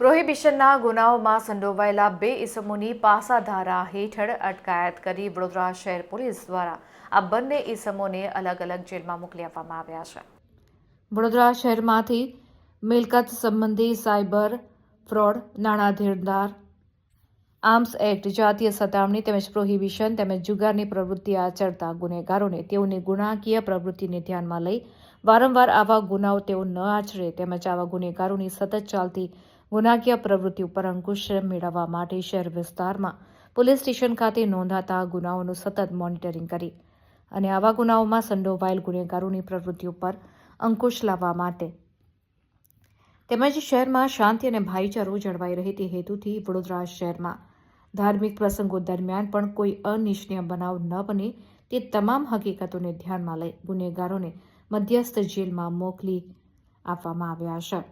પ્રોહિબિશનના ગુનાઓમાં સંડોવાયેલા બે ઇસમોની પાસાધારા હેઠળ અટકાયત કરી વડોદરા શહેર પોલીસ દ્વારા આ બંને ઇસમોને અલગ અલગ જેલમાં મોકલી આપવામાં આવ્યા છે. વડોદરા શહેરમાંથી મિલકત સંબંધી સાયબર ફ્રોડ, નાણાં ધીરદાર આર્મ્સ એક્ટ, જાતીય સતામણી તેમજ પ્રોહિબિશન તેમજ જુગારની પ્રવૃત્તિ આચરતા ગુનેગારોને તેઓની ગુણાકીય પ્રવૃત્તિને ધ્યાનમાં લઈ વારંવાર આવા ગુનાઓ તેઓ ન આચરે તેમજ આવા ગુનેગારોની સતત ચાલતી ગુનાકીય પ્રવૃત્તિ ઉપર અંકુશ મેળવવા માટે શહેર વિસ્તારમાં પોલીસ સ્ટેશન ખાતે નોંધાતા ગુનાઓનું સતત મોનિટરિંગ કરી અને આવા ગુનાઓમાં સંડોવાયેલ ગુનેગારોની પ્રવૃત્તિ ઉપર અંકુશ લાવવા માટે. તેમજ શહેરમાં શાંતિ અને ભાઈચારો જળવાઈ રહે તે હેતુથી વડોદરા શહેરમાં ધાર્મિક પ્રસંગો દરમિયાન પણ કોઈ અનિચ્છનીય બનાવ ન બને તે તમામ હકીકતોને ધ્યાનમાં લઈ ગુનેગારોને મધ્યસ્થ જેલમાં મોકલી આપવામાં આવ્યા છે.